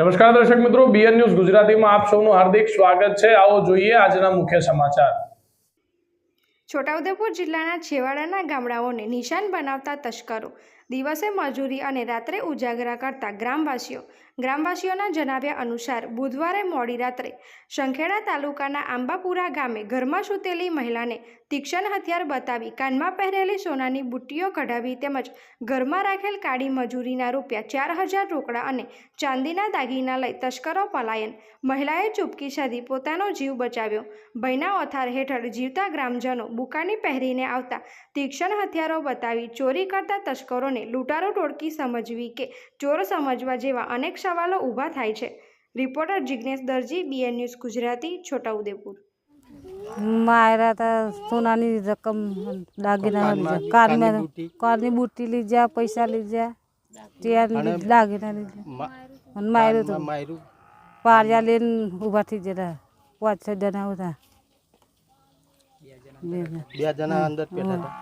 નમસ્કાર દર્શક મિત્રો બીએન ન્યૂઝ ગુજરાતીમાં આપ સૌનું હાર્દિક સ્વાગત છે. આવો જોઈએ આજના મુખ્ય સમાચાર. છોટાઉદેપુર જિલ્લાના છેવાડાના ગામડાઓને નિશાન બનાવતા તસ્કરો દિવસે મજૂરી અને રાત્રે ઉજાગરા કરતા ગ્રામવાસીઓ ગ્રામવાસીઓના જણાવ્યા અનુસાર, બુધવારે મોડી રાત્રે શંખેડા તાલુકાના આંબાપુરા ગામે ઘરમાં સૂતેલી મહિલાને તીક્ષણ હથિયાર બતાવી કાનમાં પહેરેલી સોનાની બુટ્ટીઓ કઢાવી તેમજ ઘરમાં રાખેલ કાળી મજૂરીના રૂપિયા ચાર હજાર રોકડા અને ચાંદીના દાગીના લઈ તસ્કરો પલાયન. મહિલાએ ચૂપકી સાધી પોતાનો જીવ બચાવ્યો. ભયના ઓથાર હેઠળ જીવતા ગ્રામજનો બુકાની પહેરીને આવતા તીક્ષણ હથિયારો બતાવી ચોરી કરતા તસ્કરોને લૂંટારો ટોળકી સમજવી કે ચોર સમજવા જેવા અનેક સવાલો ઊભા થાય છે. Reporter Jignesh Darji BN news Gujarati Chhotaudepur. માયરા તા સોનાની રકમ દાગીના કારમાં કારની બુટ્ટી લીધા પૈસા લીધા ત્યાં દાગીના લીધા. અને માર્યું તો માર્યું પારિયા લઈને ઊભા થઈ જતા પાંચ છ જણા હતા. બે જણા. અંદર બેઠા હતા.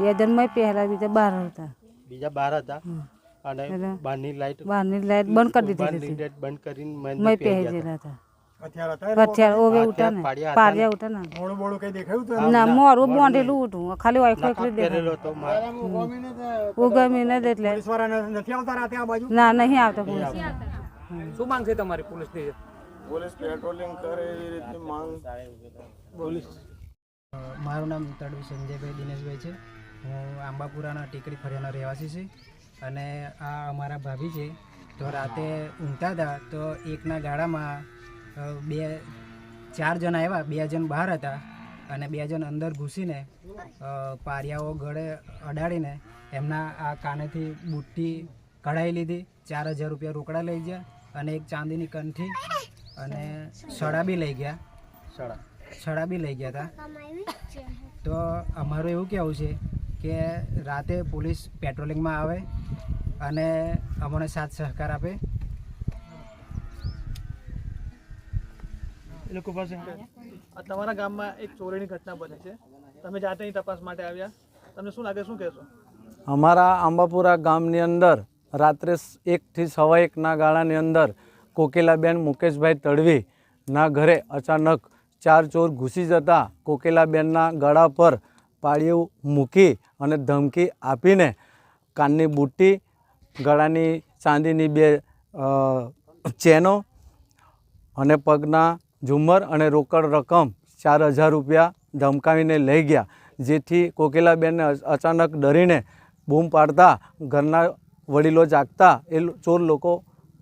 બે જણ મેં પહેલા બીજા બાર હતા. બીજા બહાર હતા. અને બહારની લાઈટ બહારની લાઈટ બંધ કરી દીધી બહારની લાઈટ બંધ કરીને મેં મેં પહેરી ગયેલા હતા. હથિયાર ઓવે ઉઠા ને. પારિયા ઉઠા ને ના મોરું બોંધેલું ઉઠું ખાલી વાયકો એકલી દેખાય પહેરેલો હતો માર- ઉગમીને જ એટલે. ના નહીં આવતા પોલીસ. શું માંગ છે તમારી પોલીસની? મારું નામ તડવી સંજયભાઈ દિનેશભાઈ છે. હું આંબાપુરાના ટીકડી ફરિયાનો રહેવાસી છું અને આ અમારા ભાભી છે. તો રાતે ઊંઘતા હતા તો એકના ગાળામાં બે ચાર જણ આવ્યા બે જણ બહાર હતા અને બે જણ અંદર ઘૂસીને પારિયાઓ ગળે અડાડીને એમના આ કાનેથી બુટ્ટી કઢાઈ લીધી ચાર હજાર રૂપિયા રોકડા લઈ ગયા અને એક ચાંદીની કંઠી અને સડા બી લઈ ગયા. સડા. સડા બી લઈ ગયા હતા તો અમારું એવું કહેવું છે કે રાતે પોલીસ પેટ્રોલિંગમાં આવે અને અમને સાથ સહકાર આપે. એ લોકો પાસે તમારા ગામમાં એક ચોરીની ઘટના બની છે. તમે જાતે અહીં તપાસ માટે આવ્યા. તમને શું લાગે શું કહેશો? અમારા આંબાપુરા ગામની અંદર રાત્રે એકથી સવા એકના ગાળાની અંદર કોકેલાબેન મુકેશભાઈ તડવીના ઘરે અચાનક ચાર ચોર ઘૂસી જતા કોકેલાબેનના ગળા પર પાળિયું મૂકી અને ધમકી આપીને કાનની બુટ્ટી, ગળાની ચાંદીની બે ચેનો અને પગના ઝુમ્મર અને રોકડ રકમ ચાર હજાર રૂપિયા ધમકાવીને લઈ ગયા, જેથી કોકિલાબેનને અચાનક ડરીને બૂમ પાડતા ઘરના વડીલો જાગતા એ ચોર લોકો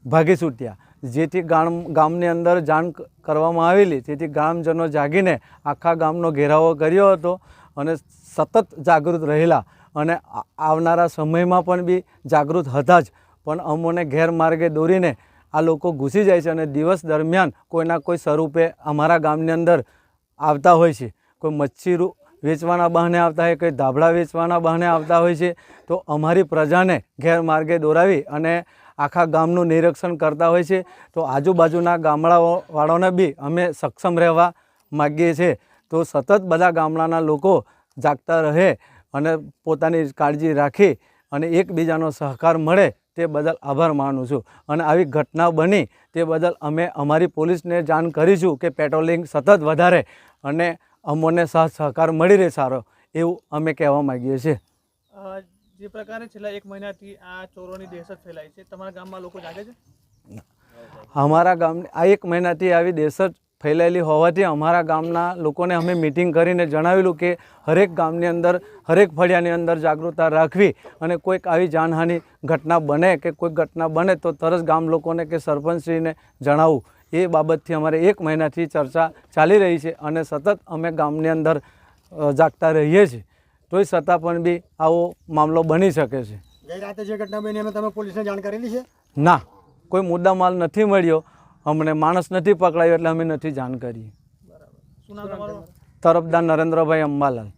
ભાગી છૂટ્યા. જેથી ગામ, ગામની અંદર જાણ કરવામાં આવેલી તેથી ગામજનો જાગીને આખા ગામનો ઘેરાવો કર્યો હતો. અને સતત જાગૃત રહેલા અને આવનારા સમયમાં પણ બી જાગૃત હતા જ. પણ અમોને ગેરમાર્ગે દોરીને આ લોકો ઘૂસી જાય છે અને દિવસ દરમિયાન કોઈના કોઈ સ્વરૂપે અમારા ગામની અંદર આવતા હોય છે. કોઈ મચ્છી વેચવાના બહાને આવતા હોય, કોઈ ધાબળા વેચવાના બહાને આવતા હોય છે, તો અમારી પ્રજાને ગેરમાર્ગે દોરાવી અને આખા ગામનું નિરીક્ષણ કરતા હોય છે. તો આજુબાજુના ગામડાઓવાળાને બી અમે સક્ષમ રહેવા માગીએ છીએ. તો સતત બધા ગામડાના લોકો જાગતા રહે અને પોતાની કાળજી રાખી અને એકબીજાનો સહકાર મળે તે બદલ આભાર માનું છું. અને આવી ઘટના બની તે બદલ અમે અમારી પોલીસને જાણ કરીશું કે પેટ્રોલિંગ સતત વધારે અને અમોને સાથ સહકાર મળી રહે સારો એવું અમે કહેવા માગીએ છીએ. જે પ્રકારે છેલ્લા એક મહિનાથી આ ચોરોની દહેશત ફેલાઈ છે તમારા ગામમાં લોકો જાગે છે? અમારા ગામ આ એક મહિનાથી આવી દેશજ ફેલાયેલી હોવાથી અમારા ગામના લોકોને અમે મિટિંગ કરીને જણાવેલું કે હરેક ગામની અંદર હરેક ફળિયાની અંદર જાગૃતતા રાખવી અને કોઈક આવી જાનહાનિ ઘટના બને કે કોઈ ઘટના બને તો તરત ગામ લોકોને કે સરપંચશ્રીને જણાવવું એ બાબતથી અમારે એક મહિનાથી ચર્ચા ચાલી રહી છે અને સતત અમે ગામની અંદર જાગતા રહીએ છીએ. તોય છતાં પણ બી આવો મામલો બની શકે છે. ગઈ રાતે જે ઘટના બની તમે પોલીસને જાણ કરેલી છે? ના કોઈ મુદ્દામાલ નથી મળ્યો. અમને માણસ નથી પકડાયો એટલે અમે નથી જાણ કરી. તરફદાર નરેન્દ્રભાઈ અંબાલાલ.